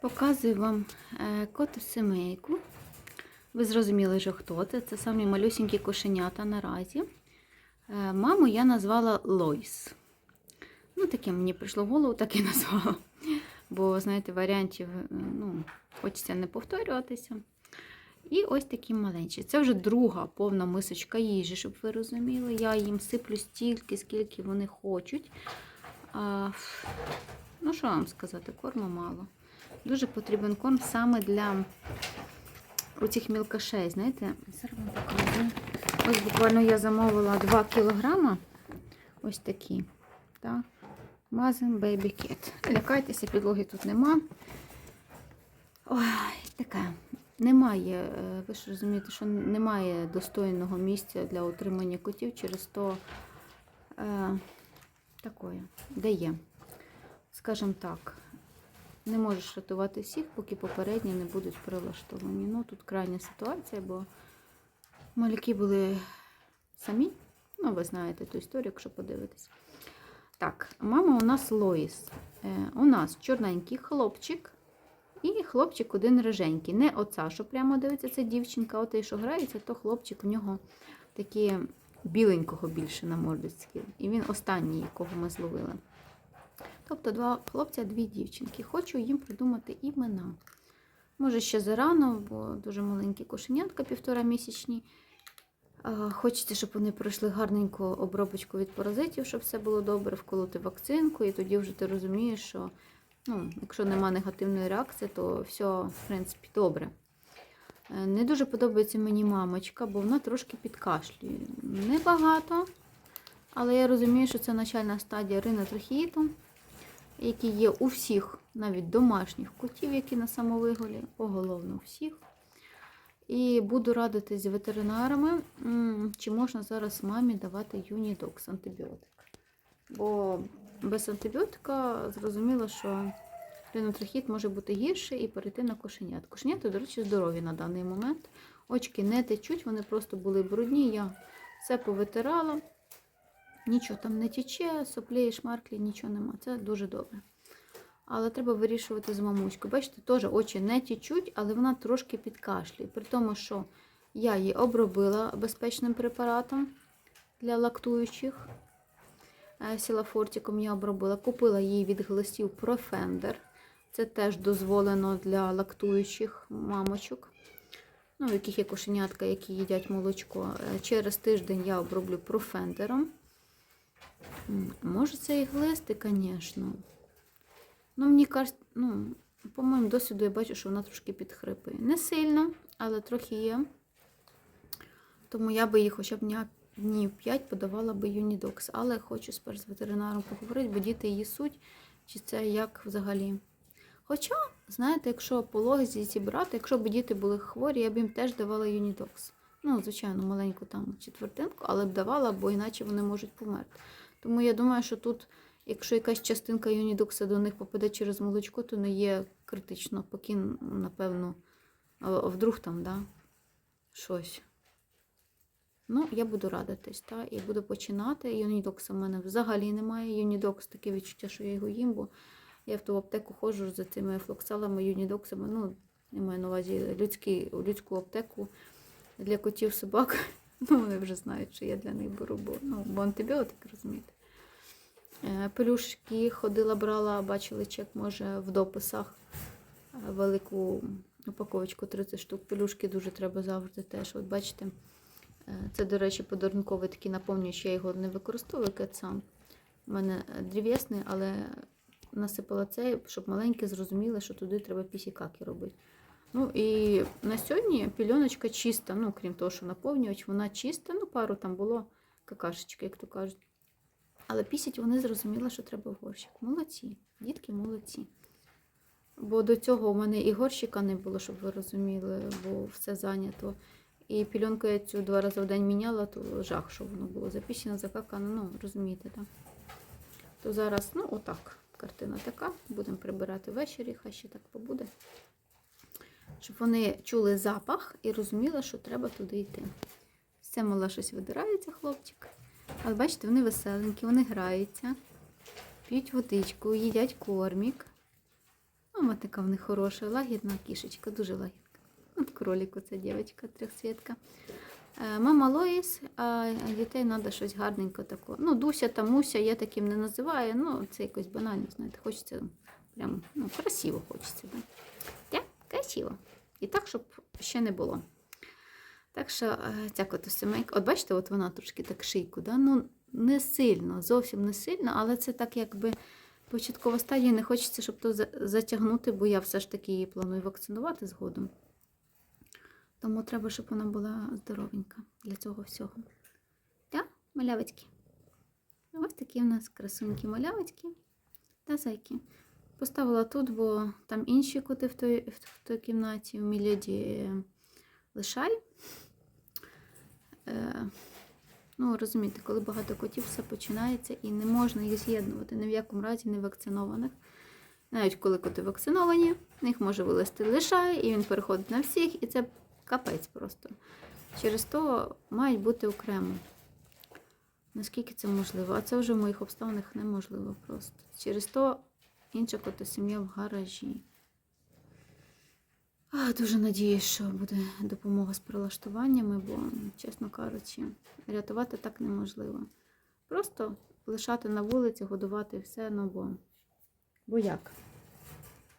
Показую вам е, коту семейку. Ви зрозуміли, вже хто це. Це самі малюсінькі кошенята наразі. Е, Маму я назвала Лойс. Ну, таке мені прийшло в голову, так і назвала. Бо, знаєте, варіантів е, ну, хочеться не повторюватися. І ось такі маленькі. Це вже друга повна мисочка їжі, щоб ви розуміли. Я їм сиплю стільки, скільки вони хочуть. А, ну, що вам сказати, корму мало. Дуже потрібен корм саме для оцих мілкашей. Знаєте, зараз вам покажу. Ось буквально я замовила 2 кілограма. Ось такі. Так. Мазен Baby Cat. Лякайтеся, підлоги тут нема. Ой, таке. Немає, е, ви ж розумієте, що немає достойного місця для утримання котів через то е, такое, де є. Скажімо так, не можеш рятувати всіх, поки попередні не будуть прилаштовані. Ну, тут крайня ситуація, бо малюки були самі. Ну, ви знаєте ту історію, якщо подивитись. Так, мама у нас Лоїс. Е, у нас чорненький хлопчик і хлопчик один риженький. Не оця, що прямо дивиться, це дівчинка, отей, що грається, то хлопчик у нього такий біленького більше на мордочці. І він останній, якого ми зловили. Тобто два хлопця, дві дівчинки. Хочу їм придумати імена. Може, ще зарано, бо дуже маленькі кошенятка, півтора місячні. Хочеться, щоб вони пройшли гарненьку обробочку від паразитів, щоб все було добре, вколоти вакцинку, і тоді вже ти розумієш, що ну, якщо нема негативної реакції, то все, в принципі, добре. Е, Не дуже подобається мені мамочка, бо вона трошки підкашлює. Небагато, але я розумію, що це начальна стадія ринотрахеїту, які є у всіх, навіть домашніх котів, які на самовиголі, поголовно у всіх. І буду радитись з ветеринарами, чи можна зараз мамі давати юнідокс антибіотик. Бо без антибіотика зрозуміло, що ринотрахіт може бути гірше і перейти на кошенят. Кошенята, до речі, здорові на даний момент. Очки не течуть, вони просто були брудні. Я все повитирала. Нічого там не тече, соплі, шмарклі, нічого нема. Це дуже добре. Але треба вирішувати з мамуською. Бачите, теж очі не тічуть, але вона трошки підкашлює. При тому, що я її обробила безпечним препаратом для лактуючих. Е, Сілафортиком я обробила. Купила їй від глистів Профендер. Це теж дозволено для лактуючих мамочок, ну, яких є кошенятка, які їдять молочко. Е, Через тиждень я оброблю профендером. Може, це і глисти, звісно. Ну, мені кажуть, ну, по моєму досвіду я бачу, що вона трошки підхрипує. Не сильно, але трохи є. Тому я би їй хоча б днів 5 подавала би юнідокс. Але хочу спершу з ветеринаром поговорити, бо діти їсуть, чи це як взагалі. Хоча, знаєте, якщо по логіці брати, якщо б діти були хворі, я б їм теж давала юнідокс. Ну, звичайно, маленьку там четвертинку, але б давала, бо іначе вони можуть померти. Тому я думаю, що тут, якщо якась частинка юнідокса до них попаде через молочко, то не є критично, поки, напевно, вдруг там, да, щось. Ну, я буду радитись, та, і буду починати. Юнідокса в мене взагалі немає. Юнідокс таке відчуття, що я його їм, бо я в ту аптеку ходжу за цими флоксалами, юнідоксами. Ну, я маю на увазі людські, людську аптеку для котів собак. Ну, вони вже знають, що я для них беру, бо, ну, бо антибіотик, розумієте. Е, Пелюшки ходила, брала, бачили чек, може, в дописах е, велику упаковочку 30 штук. Пелюшки дуже треба завжди теж. От бачите, е, це, до речі, подарунковий такий наповнюючий, я його не використовую кетсам. У мене дрів'ясний, але насипала цей, щоб маленькі зрозуміли, що туди треба пісікаки робити. Ну і на сьогодні пільоночка чиста, ну, крім того, що наповнювач, вона чиста, ну, пару там було какашечки, як то кажуть. Але пісять вони зрозуміли, що треба горщик. Молодці, дітки молодці. Бо до цього у мене і горщика не було, щоб ви розуміли, бо все зайнято. І пільонку я цю два рази в день міняла, то жах, що воно було запісено, закакано, ну, розумієте, так? То зараз, ну, отак, картина така. Будемо прибирати ввечері, хай ще так побуде. Щоб вони чули запах і розуміли, що треба туди йти. Все мала щось видирається, хлопчик. Але бачите, вони веселенькі, вони граються, п'ють водичку, їдять кормік. Мама така в них хороша, лагідна кішечка, дуже лагідна. От кролик, оця дівчинка трьохсвітка. Е, Мама Лоїс, а дітей треба щось гарненько такого. Ну, Дуся та Муся, я таким не називаю, ну це якось банально, знаєте, хочеться прям ну, красиво хочеться. Да? Красиво. І так, щоб ще не було. Так що е, ця котосемейка, от бачите, от вона трошки так шийку, да? ну не сильно, зовсім не сильно, але це так якби початкова стадія, не хочеться, щоб то затягнути, бо я все ж таки її планую вакцинувати згодом. Тому треба, щоб вона була здоровенька для цього всього. Так, малявочки. Ось такі в нас красунькі малявочки та зайки. Поставила тут, бо там інші коти в той, в той кімнаті, в Міледі лишай. Е, ну, розумієте, коли багато котів, все починається і не можна їх з'єднувати ні в якому разі не вакцинованих. Навіть коли коти вакциновані, їх може вилезти лишай, і він переходить на всіх, і це капець просто. Через то мають бути окремо. Наскільки це можливо? А це вже в моїх обставинах неможливо просто. Через то інша котосім'я в гаражі. А, дуже надіюсь, що буде допомога з прилаштуваннями, бо, чесно кажучи, рятувати так неможливо. Просто лишати на вулиці, годувати все, ну бо, бо як?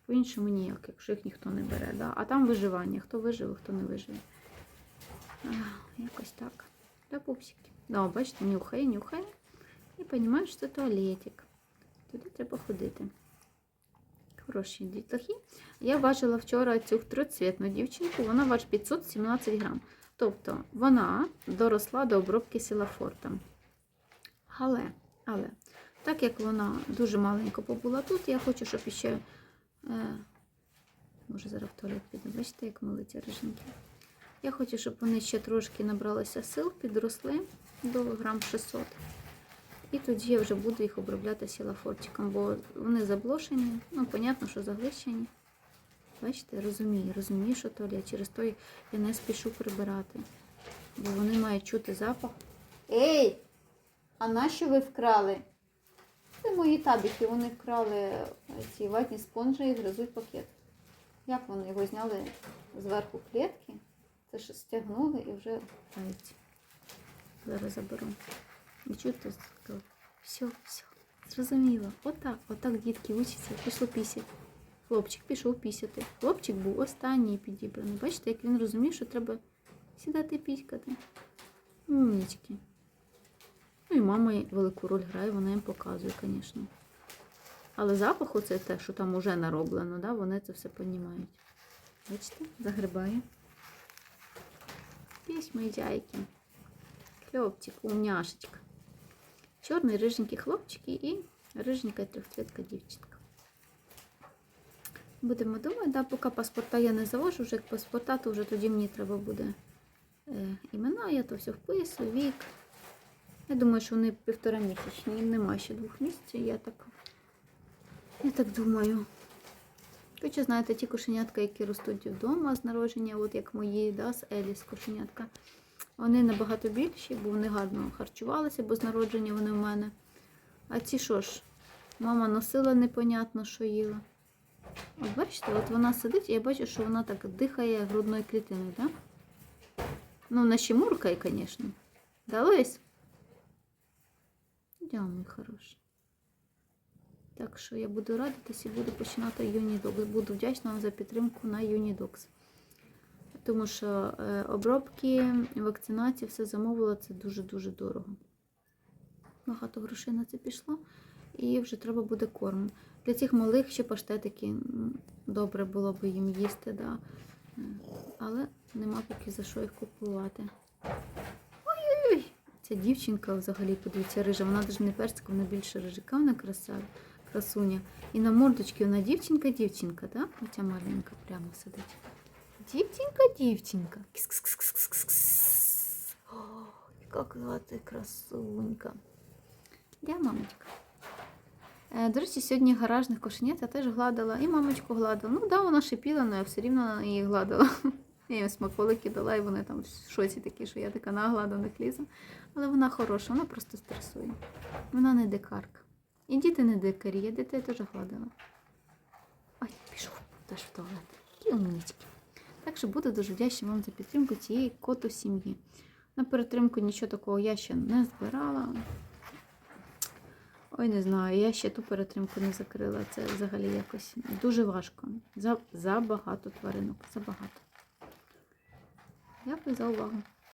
По-іншому ніяк, якщо їх ніхто не бере. Да? А там виживання, хто виживе, хто не виживе. Ах, якось так. Да, пупсики. Да, бачите, нюхає, нюхає. І розуміє, що це туалетик. Туди треба ходити. Хороші дітлахи. Я бачила вчора цю трьоцвітну дівчинку, вона важить 517 грам. Тобто вона доросла до обробки сілафортом. Але, але, так як вона дуже маленько побула тут, я хочу, щоб іще. Е, може, зараз в туалет піде. Бачите, як молиться риженьки. Я хочу, щоб вони ще трошки набралися сил, підросли до грам 600. І тоді я вже буду їх обробляти сілафорчиком, бо вони заблошені, ну, понятно, що заглищені. Бачите, розумію, розумію, що то я через то я не спішу прибирати. Бо вони мають чути запах. Ей! А нащо ви вкрали? Це мої табіки, вони вкрали ці ватні спонжі і гризуть пакет. Як вони його зняли зверху клітки? Це ж стягнули і вже грають. Зараз заберу. І чути, все, все, зрозуміло. Отак, отак дітки учаться, пішло пісять. Хлопчик пішов пісяти. Хлопчик був останній підібраний. Бачите, як він розумів, що треба сідати піськати. Умнічки. Ну і мама велику роль грає, вона їм показує, звісно. Але запах оце те, що там уже нароблено, да, вони це все розуміють. Бачите, загрибає. Пісь мої зяйки. Хлопчик, умняшечка. Чорний риженький хлопчик і риженька трьохцвітка дівчинка. Будемо думати, да, поки паспорта я не завожу, вже як паспорта, то вже тоді мені треба буде е, імена, я то все вписую, вік. Я думаю, що вони півтора місячні, їм немає ще двох місяців, я так, я так думаю. Хоча, знаєте, ті кошенятка, які ростуть вдома з народження, от як мої, да, з Еліс кошенятка, вони набагато більші, бо вони гарно харчувалися, бо з народження вони в мене. А ці що ж, мама носила непонятно, що їла. От бачите, от вона сидить, і я бачу, що вона так дихає грудною клітиною, так? Ну, вона ще муркає, звісно. Да, Лесь? Дякую, хороший. Так що я буду радитися і буду починати Юнідокс. Буду вдячна вам за підтримку на Юнідокс. Тому що е, обробки, вакцинації, все замовила, це дуже-дуже дорого. Багато грошей на це пішло. І вже треба буде корм. Для цих малих ще паштетики добре було б їм їсти, да. Е, але нема поки за що їх купувати. Ой-ой-ой! Ця дівчинка взагалі, подивіться, рижа, вона навіть не персика, вона більше рижика, вона краса, красуня. І на мордочці вона дівчинка-дівчинка, так? Оця маленька прямо сидить. Дівчинка, дівчинка. О, яка ти красунька. Де мамочка? Е, До речі, сьогодні гаражних кошенят я теж гладила і мамочку гладила. Ну, да, вона шипіла, але я все рівно її гладила. Я їм смаколики дала, і вони там в шоці такі, що я така наглада не лізу. Але вона хороша, вона просто стресує. Вона не дикарка. І діти не дикарі, я дітей теж гладила. Ай, пішов. теж в туалет. Такі умнички. Так що буду дуже вдячна вам за підтримку цієї коту сім'ї. На перетримку нічого такого я ще не збирала. Ой, не знаю, я ще ту перетримку не закрила. Це взагалі якось дуже важко. За, забагато тваринок. Забагато. Дякую за увагу.